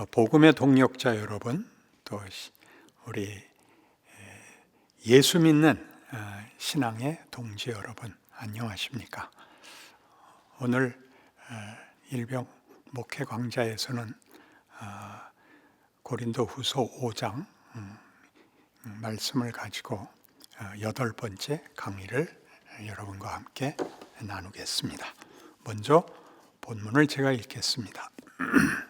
어, 복음의 동력자 여러분, 또 우리 예수 믿는 어, 신앙의 동지 여러분, 안녕하십니까? 오늘 어, 일병 목회 강좌에서는 고린도 후서 5장 음, 음, 말씀을 가지고 여덟 번째 강의를 여러분과 함께 나누겠습니다. 먼저 본문을 제가 읽겠습니다.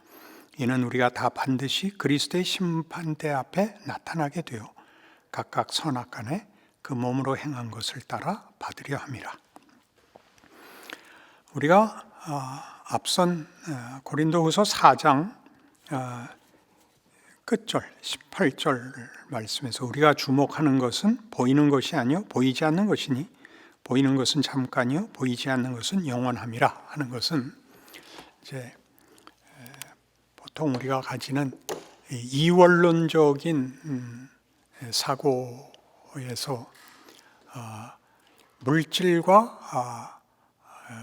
이는 우리가 다 반드시 그리스도의 심판대 앞에 나타나게 되어 각각 선악 간에 그 몸으로 행한 것을 따라 받으려 함이라. 우리가 어, 앞선 어, 고린도후서 4장 어, 끝절 18절 말씀에서 우리가 주목하는 것은 보이는 것이 아니요 보이지 않는 것이니 보이는 것은 잠깐이요 보이지 않는 것은 영원함이라 하는 것은 이제 보통 우리가 가지는 이원론적인 음, 사고에서 어, 물질과 아, 어,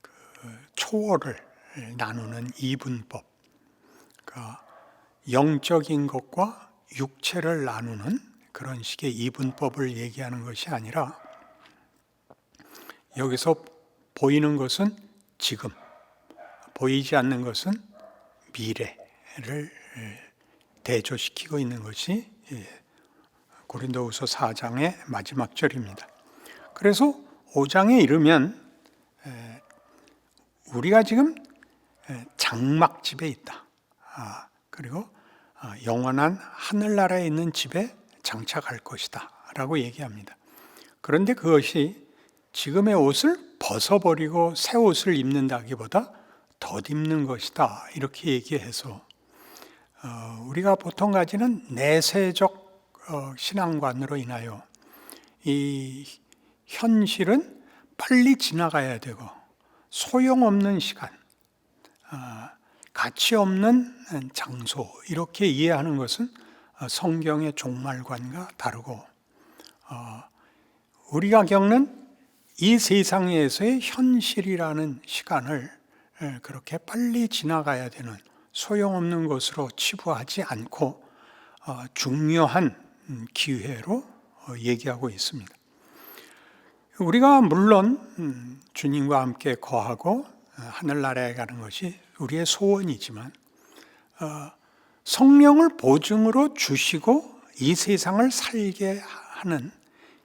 그 초월을 나누는 이분법, 그러니까 영적인 것과 육체를 나누는 그런 식의 이분법을 얘기하는 것이 아니라 여기서 보이는 것은 지금, 보이지 않는 것은 미래를 대조시키고 있는 것이 고린도후서 4장의 마지막 절입니다. 그래서 5장에 이르면 우리가 지금 장막집에 있다. 아, 그리고 아, 영원한 하늘나라에 있는 집에 장착할 것이다. 라고 얘기합니다. 그런데 그것이 지금의 옷을 벗어버리고 새 옷을 입는다기보다 덧입는 것이다. 이렇게 얘기해서 어, 우리가 보통 가지는 내세적 어, 신앙관으로 인하여 이 현실은 빨리 지나가야 되고 소용없는 시간, 어, 가치 없는 장소 이렇게 이해하는 것은 성경의 종말관과 다르고 우리가 겪는 이 세상에서의 현실이라는 시간을 예, 그렇게 빨리 지나가야 되는 소용없는 것으로 치부하지 않고 어, 중요한 기회로 어, 얘기하고 있습니다. 우리가 물론 음, 주님과 함께 거하고 어, 하늘나라에 가는 것이 우리의 소원이지만 성령을 보증으로 주시고 이 세상을 살게 하는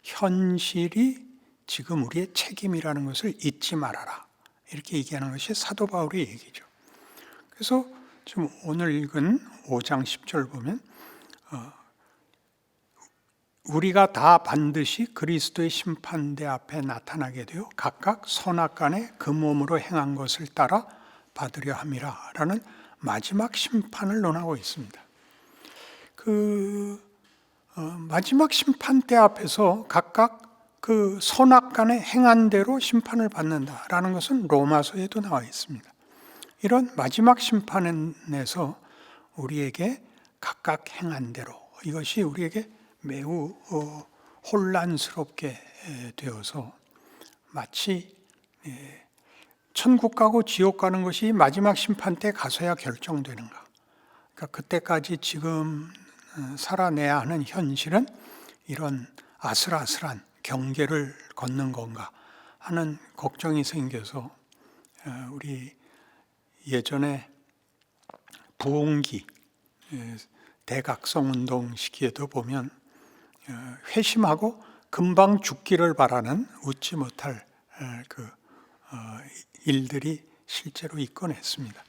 현실이 지금 우리의 책임이라는 것을 잊지 말아라. 이렇게 얘기하는 것이 사도 바울의 얘기죠. 그래서 지금 오늘 읽은 5장 10절 보면 어, 우리가 다 반드시 그리스도의 심판대 앞에 나타나게 되어 각각 선악 간에 그 몸으로 행한 것을 따라 받으려 함이라 라는 마지막 심판을 논하고 있습니다. 그 어, 마지막 심판대 앞에서 각각 그 선악간에 행한 대로 심판을 받는다라는 것은 로마서에도 나와 있습니다. 이런 마지막 심판에서 우리에게 각각 행한 대로 이것이 우리에게 매우 어, 혼란스럽게 되어서 마치 예, 천국 가고 지옥 가는 것이 마지막 심판 때 가서야 결정되는가. 그러니까 그때까지 지금 어, 살아내야 하는 현실은 이런 아슬아슬한 경계를 걷는 건가 하는 걱정이 생겨서 어, 우리 예전에 부흥기 예, 대각성 운동 시기에도 보면 어, 회심하고 금방 죽기를 바라는 웃지 못할 에, 그 어, 일들이 실제로 있곤 했습니다.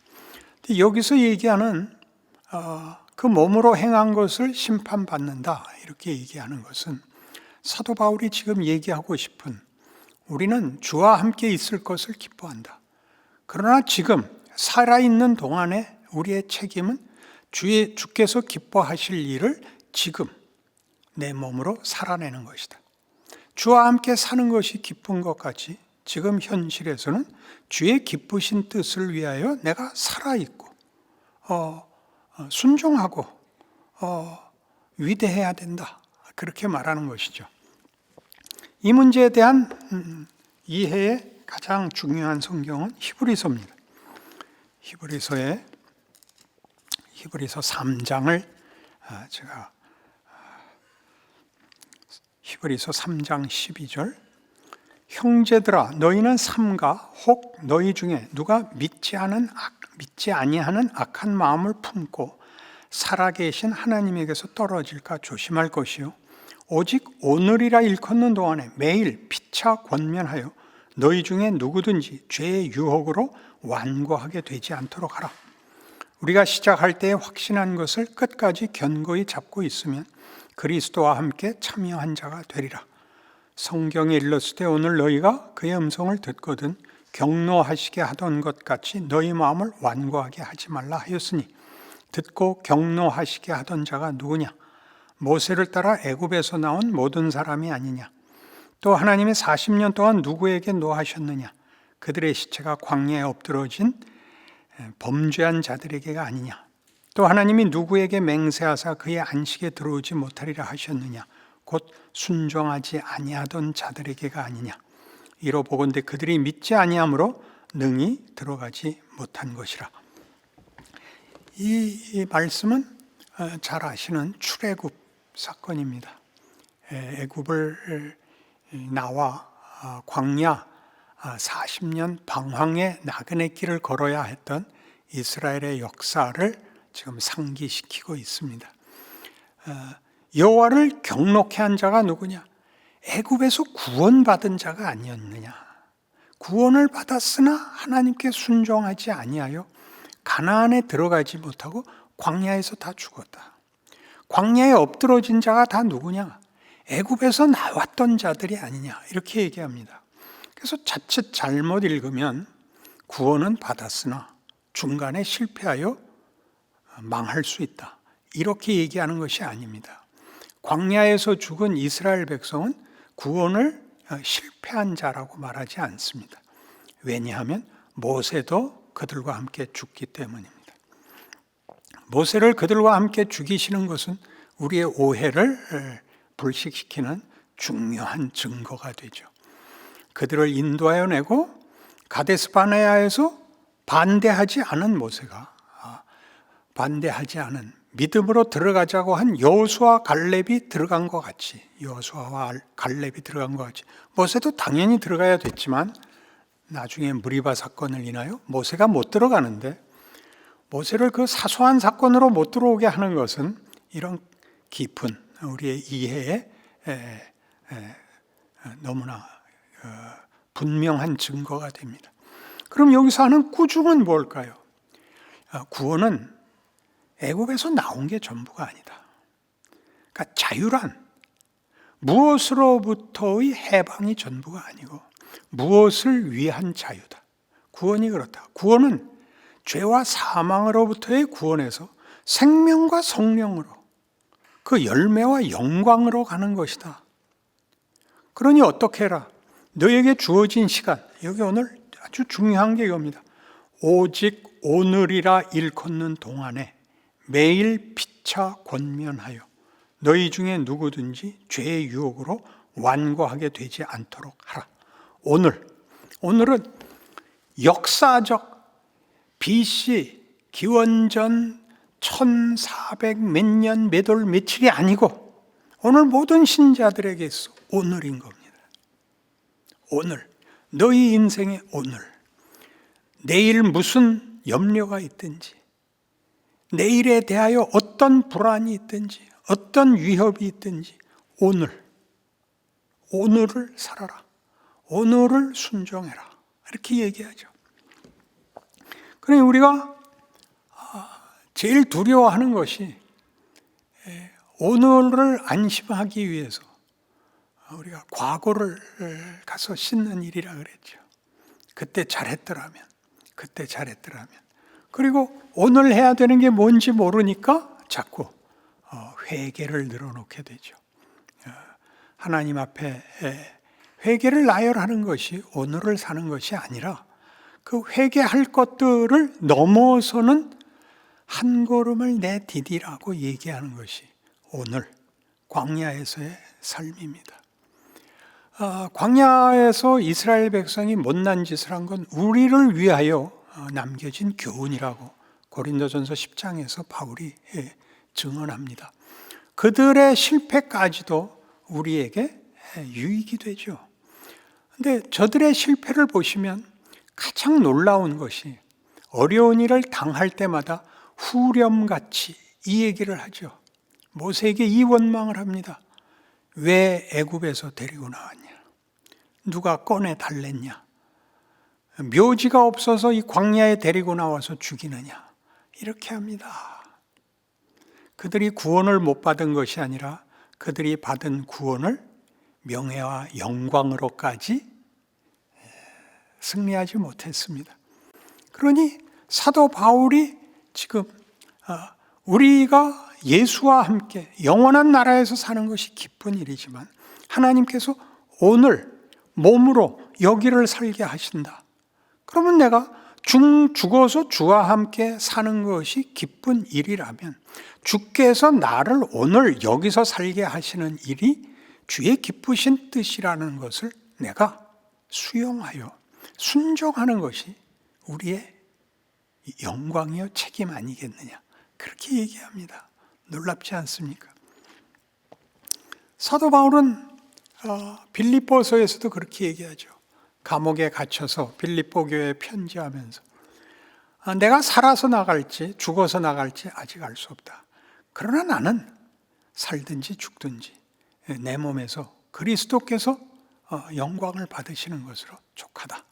여기서 얘기하는 어, 그 몸으로 행한 것을 심판받는다 이렇게 얘기하는 것은 사도 바울이 지금 얘기하고 싶은 우리는 주와 함께 있을 것을 기뻐한다. 그러나 지금 살아있는 동안에 우리의 책임은 주의, 주께서 기뻐하실 일을 지금 내 몸으로 살아내는 것이다. 주와 함께 사는 것이 기쁜 것 같이 지금 현실에서는 주의 기쁘신 뜻을 위하여 내가 살아있고, 어, 어, 순종하고, 어, 위대해야 된다. 그렇게 말하는 것이죠. 이 문제에 대한 음, 이해의 가장 중요한 성경은 히브리서입니다. 히브리서의 히브리서 3장을 아, 제가 아, 히브리서 3장 12절 형제들아 너희는 삼가 혹 너희 중에 누가 믿지 않은 악, 믿지 아니하는 악한 마음을 품고 살아계신 하나님에게서 떨어질까 조심할 것이요 오직 오늘이라 일컫는 동안에 매일 피차 권면하여 너희 중에 누구든지 죄의 유혹으로 완고하게 되지 않도록 하라. 우리가 시작할 때 확신한 것을 끝까지 견고히 잡고 있으면 그리스도와 함께 참여한 자가 되리라. 성경에 일렀을 때 오늘 너희가 그의 음성을 듣거든 경노하시게 하던 것 같이 너희 마음을 완고하게 하지 말라 하였으니 듣고 경노하시게 하던 자가 누구냐? 모세를 따라 애굽에서 나온 모든 사람이 아니냐? 또 하나님이 40년 동안 누구에게 노하셨느냐? 그들의 시체가 광야에 엎드러진 범죄한 자들에게가 아니냐? 또 하나님이 누구에게 맹세하사 그의 안식에 들어오지 못하리라 하셨느냐? 곧 순종하지 아니하던 자들에게가 아니냐? 이로 보건대 그들이 믿지 아니함으로 능히 들어가지 못한 것이라. 이 말씀은 어, 잘 아시는 출애굽 사건입니다. 애굽을 나와 아, 광야 40년 아, 방황의 나그네 길을 걸어야 했던 이스라엘의 역사를 지금 상기시키고 있습니다. 어, 여호와를 경록해 한 자가 누구냐? 애굽에서 구원받은 자가 아니었느냐? 구원을 받았으나 하나님께 순종하지 아니하여 가나안에 들어가지 못하고 광야에서 다 죽었다. 광야에 엎드러진 자가 다 누구냐? 애굽에서 나왔던 자들이 아니냐 이렇게 얘기합니다. 그래서 자칫 잘못 읽으면 구원은 받았으나 중간에 실패하여 망할 수 있다. 이렇게 얘기하는 것이 아닙니다. 광야에서 죽은 이스라엘 백성은 구원을 실패한 자라고 말하지 않습니다. 왜냐하면 모세도 그들과 함께 죽기 때문입니다. 모세를 그들과 함께 죽이시는 것은 우리의 오해를 불식시키는 중요한 증거가 되죠. 그들을 인도하여 내고 가데스 바네아에서 반대하지 않은 모세가 아, 반대하지 않은 믿음으로 들어가자고 한 여호수아 갈렙이 들어간 것 같이 여호수아와 갈렙이 들어간 것 같이 모세도 당연히 들어가야 됐지만 나중에 무리바 사건을 인하여 모세가 못 들어가는데 모세를 그 사소한 사건으로 못 들어오게 하는 것은 이런 깊은 우리의 이해에 너무나 어, 분명한 증거가 됩니다. 그럼 여기서 하는 꾸중은 뭘까요? 아, 구원은 애국에서 나온 게 전부가 아니다. 그러니까 자유란 무엇으로부터의 해방이 전부가 아니고 무엇을 위한 자유다. 구원이 그렇다. 구원은 죄와 사망으로부터의 구원에서 생명과 성령으로 그 열매와 영광으로 가는 것이다. 그러니 어떻게 해라? 너에게 주어진 시간, 여기 오늘 아주 중요한 게 이겁니다. 오직 오늘이라 일컫는 동안에 매일 피차 권면하여 너희 중에 누구든지 죄의 유혹으로 완고하게 되지 않도록 하라. 오늘, 오늘은 역사적 BC 기원전 1400 몇 년 몇 월 며칠이 아니고 오늘 모든 신자들에게 서 오늘인 겁니다. 오늘 너희 인생의 오늘 내일 무슨 염려가 있든지, 내일에 대하여 어떤 불안이 있든지, 어떤 위협이 있든지, 오늘, 오늘을 살아라. 오늘을 순종해라. 이렇게 얘기하죠. 그러니 우리가 아, 제일 두려워하는 것이 예, 오늘을 안심하기 위해서 우리가 과거를 가서 씻는 일이라 그랬죠. 그때 잘했더라면, 그때 잘했더라면. 그리고 오늘 해야 되는 게 뭔지 모르니까 자꾸 어, 회개를 늘어놓게 되죠. 어, 하나님 앞에 회개를 나열하는 것이 오늘을 사는 것이 아니라 그 회개할 것들을 넘어서는 한 걸음을 내디디라고 얘기하는 것이 오늘 광야에서의 삶입니다. 아, 광야에서 이스라엘 백성이 못난 짓을 한 건 우리를 위하여 어, 남겨진 교훈이라고 고린도전서 10장에서 바울이 예, 증언합니다. 그들의 실패까지도 우리에게 예, 유익이 되죠. 근데 저들의 실패를 보시면 가장 놀라운 것이 어려운 일을 당할 때마다 후렴같이 이 얘기를 하죠. 모세에게 이 원망을 합니다. 왜 애굽에서 데리고 나왔냐? 누가 꺼내 달랬냐? 묘지가 없어서 이 광야에 데리고 나와서 죽이느냐? 이렇게 합니다. 그들이 구원을 못 받은 것이 아니라 그들이 받은 구원을 명예와 영광으로까지 승리하지 못했습니다. 그러니 사도 바울이 지금 아, 우리가 예수와 함께 영원한 나라에서 사는 것이 기쁜 일이지만 하나님께서 오늘 몸으로 여기를 살게 하신다. 그러면 내가 중 죽어서 주와 함께 사는 것이 기쁜 일이라면 주께서 나를 오늘 여기서 살게 하시는 일이 주의 기쁘신 뜻이라는 것을 내가 수용하여 순종하는 것이 우리의 영광이요 책임 아니겠느냐. 그렇게 얘기합니다. 놀랍지 않습니까? 사도 바울은 어, 빌립보서에서도 그렇게 얘기하죠. 감옥에 갇혀서 빌립보 교회에 편지하면서 아, 내가 살아서 나갈지 죽어서 나갈지 아직 알 수 없다. 그러나 나는 살든지 죽든지 내 몸에서 그리스도께서 어, 영광을 받으시는 것으로 족하다.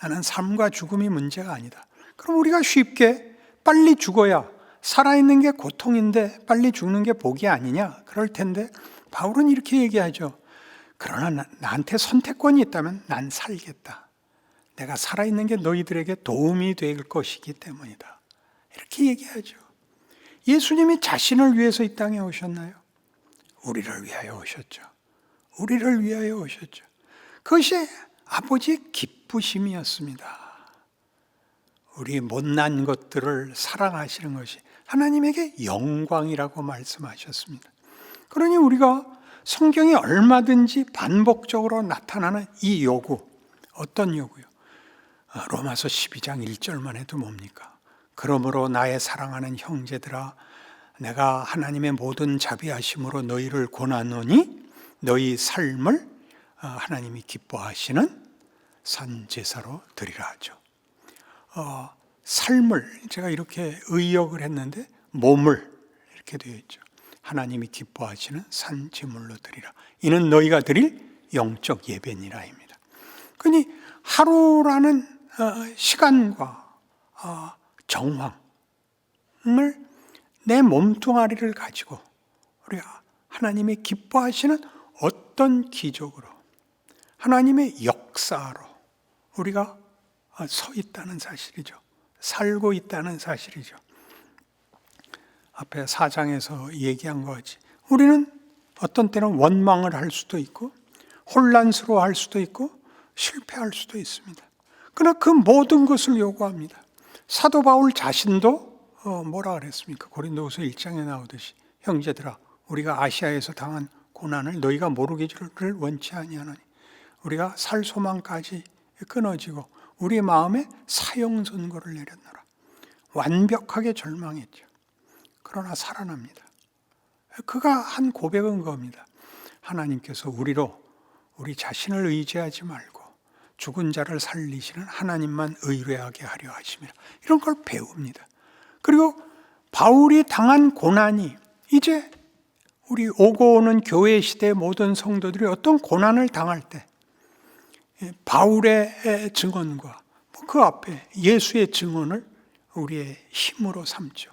나는 삶과 죽음이 문제가 아니다. 그럼 우리가 쉽게 빨리 죽어야 살아있는 게 고통인데 빨리 죽는 게 복이 아니냐? 그럴 텐데 바울은 이렇게 얘기하죠. 그러나 나한테 선택권이 있다면 난 살겠다. 내가 살아있는 게 너희들에게 도움이 될 것이기 때문이다. 이렇게 얘기하죠. 예수님이 자신을 위해서 이 땅에 오셨나요? 우리를 위하여 오셨죠. 우리를 위하여 오셨죠. 그것이 아버지의 기쁘심이었습니다. 우리 못난 것들을 사랑하시는 것이 하나님에게 영광이라고 말씀하셨습니다. 그러니 우리가 성경에 얼마든지 반복적으로 나타나는 이 요구, 어떤 요구요? 아, 로마서 12장 1절만 해도 뭡니까? 그러므로 나의 사랑하는 형제들아, 내가 하나님의 모든 자비하심으로 너희를 권하노니 너희 삶을 아, 하나님이 기뻐하시는 산제사로 드리라 하죠. 어, 삶을 제가 이렇게 의역을 했는데 몸을 이렇게 되어 있죠. 하나님이 기뻐하시는 산 제물로 드리라. 이는 너희가 드릴 영적 예배니라입니다. 그니 하루라는 어, 시간과 어, 정황을 내 몸뚱아리를 가지고 우리가 하나님이 기뻐하시는 어떤 기적으로 하나님의 역사로 우리가 서 있다는 사실이죠. 살고 있다는 사실이죠. 앞에 사장에서 얘기한 거지. 우리는 어떤 때는 원망을 할 수도 있고, 혼란스러워 할 수도 있고, 실패할 수도 있습니다. 그러나 그 모든 것을 요구합니다. 사도 바울 자신도 어, 뭐라 그랬습니까? 고린도후서 1장에 나오듯이 형제들아 우리가 아시아에서 당한 고난을 너희가 모르기를 원치 아니하노니 우리가 살 소망까지 끊어지고 우리 마음에 사형 선고를 내렸노라. 완벽하게 절망했죠. 그러나 살아납니다. 그가 한 고백은 겁니다. 하나님께서 우리로 우리 자신을 의지하지 말고 죽은 자를 살리시는 하나님만 의뢰하게 하려 하심이라. 이런 걸 배웁니다. 그리고 바울이 당한 고난이 이제 우리 오고 오는 교회 시대 모든 성도들이 어떤 고난을 당할 때 예, 바울의 증언과 뭐그 앞에 예수의 증언을 우리의 힘으로 삼죠.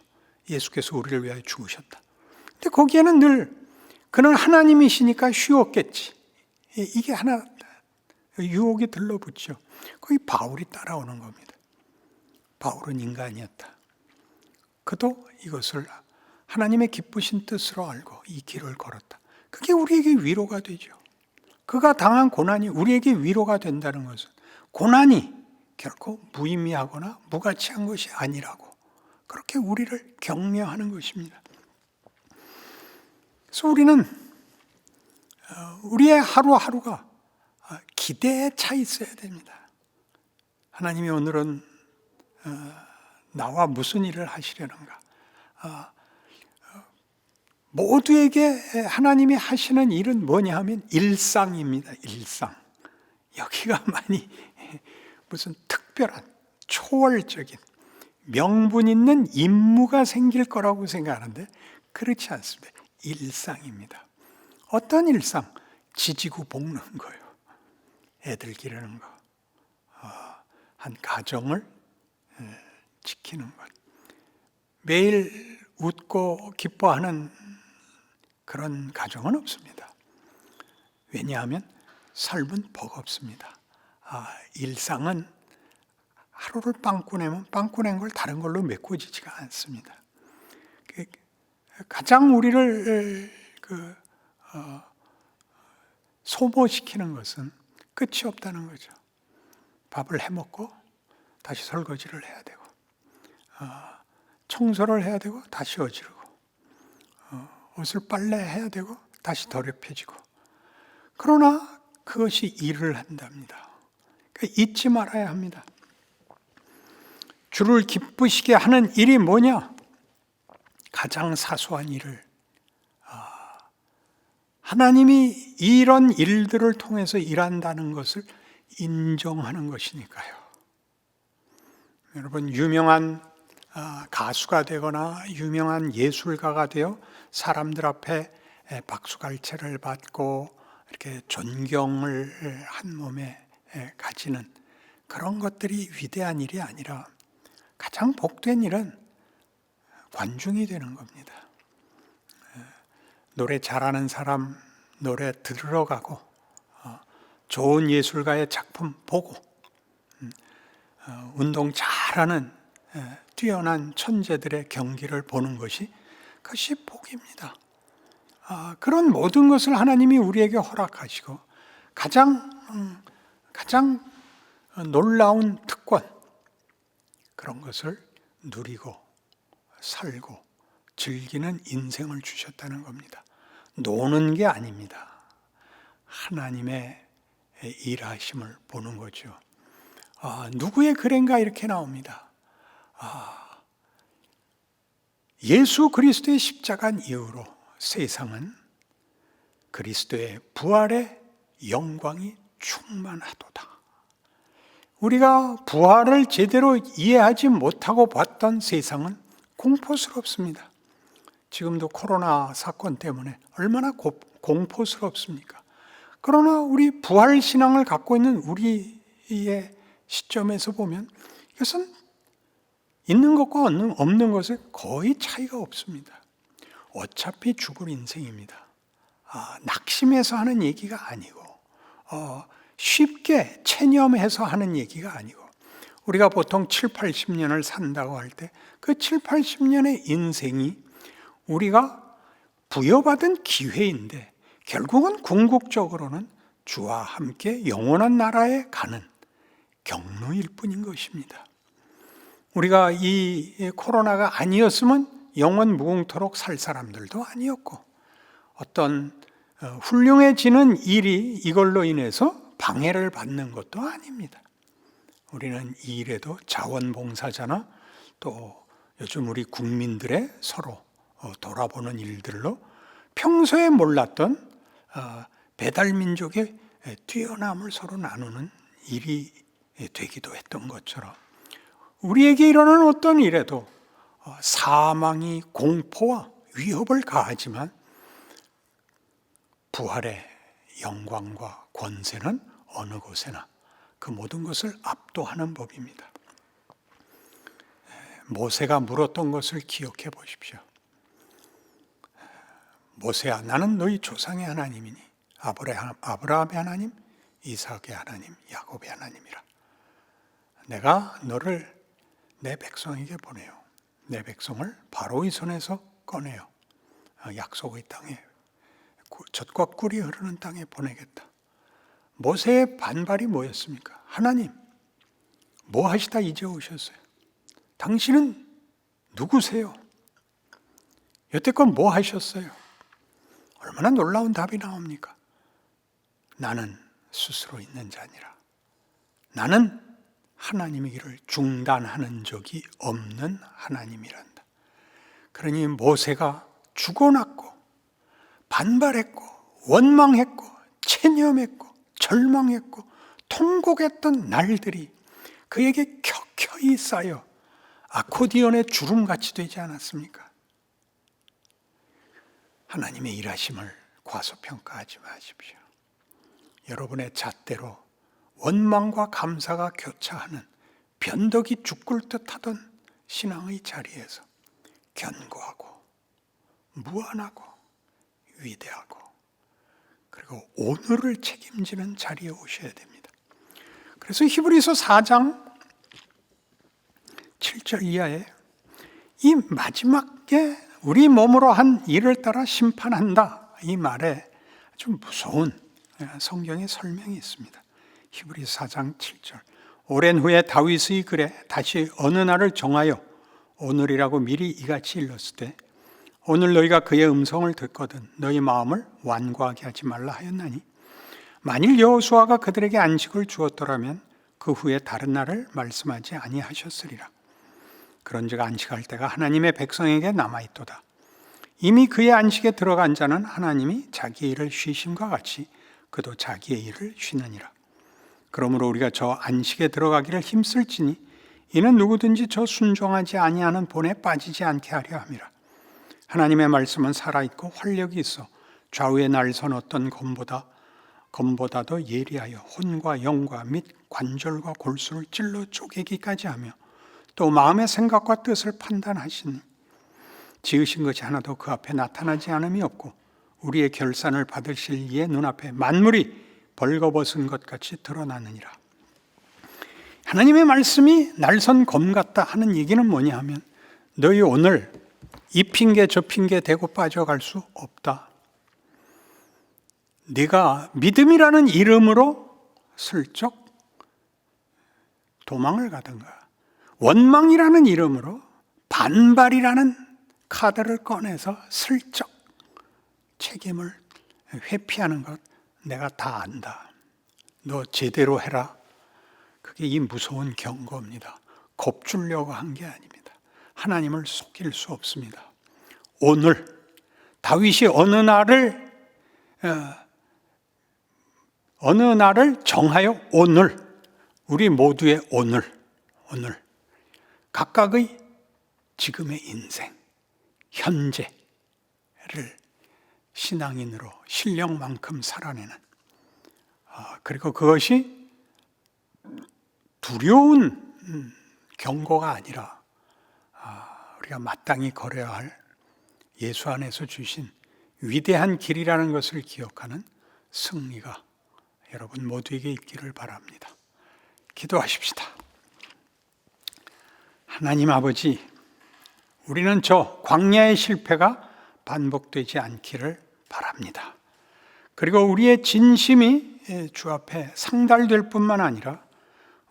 예수께서 우리를 위하여 죽으셨다. 근데 거기에는 늘 그는 하나님이시니까 쉬웠겠지. 예, 이게 하나 유혹이 들러붙죠. 거기 바울이 따라오는 겁니다. 바울은 인간이었다. 그도 이것을 하나님의 기쁘신 뜻으로 알고 이 길을 걸었다. 그게 우리에게 위로가 되죠. 그가 당한 고난이 우리에게 위로가 된다는 것은 고난이 결코 무의미하거나 무가치한 것이 아니라고 그렇게 우리를 격려하는 것입니다. 그래서 우리는 어, 우리의 하루하루가 어, 기대에 차 있어야 됩니다. 하나님이 오늘은 어, 나와 무슨 일을 하시려는가? 모두에게 하나님이 하시는 일은 뭐냐 하면 일상입니다. 일상. 여기가 많이 무슨 특별한 초월적인 명분 있는 임무가 생길 거라고 생각하는데 그렇지 않습니다. 일상입니다. 어떤 일상? 지지고 볶는 거예요. 애들 기르는 거. 어, 한 가정을 지키는 것. 매일 웃고 기뻐하는 그런 가정은 없습니다. 왜냐하면 삶은 버겁습니다. 아, 일상은 하루를 빵꾸 내면 빵꾸 낸 걸 다른 걸로 메꿔지지가 않습니다. 그, 가장 우리를 그, 어, 소모시키는 것은 끝이 없다는 거죠. 밥을 해 먹고 다시 설거지를 해야 되고, 어, 청소를 해야 되고 다시 어지르고, 어, 옷을 빨래해야 되고 다시 더럽혀지고. 그러나 그것이 일을 한답니다. 그러니까 잊지 말아야 합니다. 주를 기쁘시게 하는 일이 뭐냐? 가장 사소한 일을 아, 하나님이 이런 일들을 통해서 일한다는 것을 인정하는 것이니까요. 여러분 유명한 아, 가수가 되거나 유명한 예술가가 되어 사람들 앞에 박수갈채를 받고 이렇게 존경을 한 몸에 가지는 그런 것들이 위대한 일이 아니라 가장 복된 일은 관중이 되는 겁니다. 노래 잘하는 사람 노래 들으러 가고 어, 좋은 예술가의 작품 보고 음, 어, 운동 잘하는 뛰어난 천재들의 경기를 보는 것이 그것이 복입니다. 아, 그런 모든 것을 하나님이 우리에게 허락하시고 가장 음, 가장 놀라운 특권 그런 것을 누리고 살고 즐기는 인생을 주셨다는 겁니다. 노는 게 아닙니다. 하나님의 일하심을 보는 거죠. 아, 누구의 글인가 이렇게 나옵니다. 아, 예수 그리스도의 십자간 이후로 세상은 그리스도의 부활의 영광이 충만하도다. 우리가 부활을 제대로 이해하지 못하고 봤던 세상은 공포스럽습니다. 지금도 코로나 사건 때문에 얼마나 공포스럽습니까? 그러나 우리 부활 신앙을 갖고 있는 우리의 시점에서 보면 이것은 있는 것과 없는 것을 거의 차이가 없습니다. 어차피 죽을 인생입니다. 아, 낙심해서 하는 얘기가 아니고 어, 쉽게 체념해서 하는 얘기가 아니고 우리가 보통 7, 80년을 산다고 할 때 그 7, 80년의 인생이 우리가 부여받은 기회인데 결국은 궁극적으로는 주와 함께 영원한 나라에 가는 경로일 뿐인 것입니다. 우리가 이 코로나가 아니었으면 영원 무궁토록 살 사람들도 아니었고 어떤 어, 훌륭해지는 일이 이걸로 인해서 방해를 받는 것도 아닙니다. 우리는 이 일에도 자원봉사자나 또 요즘 우리 국민들의 서로 어, 돌아보는 일들로 평소에 몰랐던 어, 배달민족의 뛰어남을 서로 나누는 일이 되기도 했던 것처럼 우리에게 일어나는 어떤 일에도 어, 사망이 공포와 위협을 가하지만 부활의 영광과 권세는 어느 곳에나 그 모든 것을 압도하는 법입니다. 모세가 물었던 것을 기억해 보십시오. 모세야, 나는 너희 조상의 하나님이니 아브라함, 아브라함의 하나님, 이삭의 하나님, 야곱의 하나님이라. 내가 너를 내 백성에게 보내요. 내 백성을 바로의 손에서 꺼내요. 아, 약속의 땅에 젖과 꿀이 흐르는 땅에 보내겠다. 모세의 반발이 뭐였습니까? 하나님, 뭐 하시다 이제 오셨어요? 당신은 누구세요? 여태껏 뭐 하셨어요? 얼마나 놀라운 답이 나옵니까? 나는 스스로 있는 자니라. 나는 하나님의 길을 중단하는 적이 없는 하나님이란다. 그러니 모세가 죽어났고 반발했고 원망했고 체념했고 절망했고 통곡했던 날들이 그에게 켜켜이 쌓여 아코디언의 주름같이 되지 않았습니까? 하나님의 일하심을 과소평가하지 마십시오. 여러분의 잣대로 원망과 감사가 교차하는 변덕이 죽을 듯 하던 신앙의 자리에서 견고하고 무한하고 위대하고 그리고 오늘을 책임지는 자리에 오셔야 됩니다. 그래서 히브리서 4장 7절 이하에 이 마지막에 우리 몸으로 한 일을 따라 심판한다. 이 말에 좀 무서운 성경의 설명이 있습니다. 히브리 4장 7절. 오랜 후에 다윗의 글에 다시 어느 날을 정하여 오늘이라고 미리 이같이 일렀을 때 오늘 너희가 그의 음성을 듣거든 너희 마음을 완고하게 하지 말라 하였나니 만일 여호수아가 그들에게 안식을 주었더라면 그 후에 다른 날을 말씀하지 아니하셨으리라. 그런즉 안식할 때가 하나님의 백성에게 남아 있도다. 이미 그의 안식에 들어간 자는 하나님이 자기 일을 쉬심과 같이 그도 자기의 일을 쉬느니라. 그러므로 우리가 저 안식에 들어가기를 힘쓸지니 이는 누구든지 저 순종하지 아니하는 본에 빠지지 않게 하려 함이라. 하나님의 말씀은 살아 있고 활력이 있어 좌우에 날선 어떤 검보다 검보다도 예리하여 혼과 영과 및 관절과 골수를 찔러 쪼개기까지 하며 또 마음의 생각과 뜻을 판단하시니 지으신 것이 하나도 그 앞에 나타나지 않음이 없고 우리의 결산을 받으실 이의 눈앞에 만물이 벌거벗은 것 같이 드러나느니라. 하나님의 말씀이 날선 검 같다 하는 얘기는 뭐냐 하면 너희 오늘 이 핑계 저 핑계 대고 빠져갈 수 없다. 네가 믿음이라는 이름으로 슬쩍 도망을 가든가 원망이라는 이름으로 반발이라는 카드를 꺼내서 슬쩍 책임을 회피하는 것 내가 다 안다. 너 제대로 해라. 그게 이 무서운 경고입니다. 겁주려고 한 게 아닙니다. 하나님을 속일 수 없습니다. 오늘 다윗이 어느 날을 어, 어느 날을 정하여 오늘 우리 모두의 오늘 오늘 각각의 지금의 인생, 현재를 신앙인으로 실력만큼 살아내는 아, 그리고 그것이 두려운 음, 경고가 아니라 아, 우리가 마땅히 걸어야 할 예수 안에서 주신 위대한 길이라는 것을 기억하는 승리가 여러분 모두에게 있기를 바랍니다. 기도하십시다. 하나님 아버지, 우리는 저 광야의 실패가 반복되지 않기를 바랍니다. 그리고 우리의 진심이 주 앞에 상달될 뿐만 아니라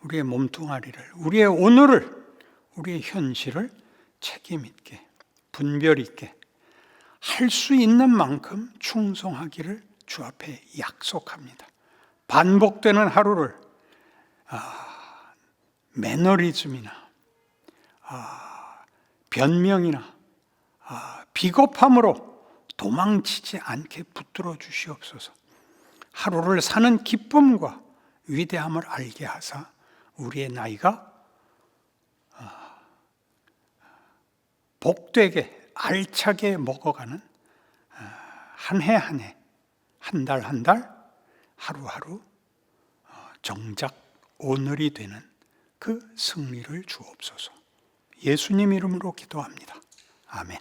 우리의 몸뚱아리를, 우리의 오늘을, 우리의 현실을 책임 있게, 분별 있게 할 수 있는 만큼 충성하기를 주 앞에 약속합니다. 반복되는 하루를 아, 매너리즘이나 아, 변명이나 아, 비겁함으로 도망치지 않게 붙들어 주시옵소서. 하루를 사는 기쁨과 위대함을 알게 하사 우리의 나이가 아, 복되게 알차게 먹어가는 한 해 한 해, 한 달 한 달, 하루하루 어, 정작 오늘이 되는 그 승리를 주옵소서. 예수님 이름으로 기도합니다. 아멘.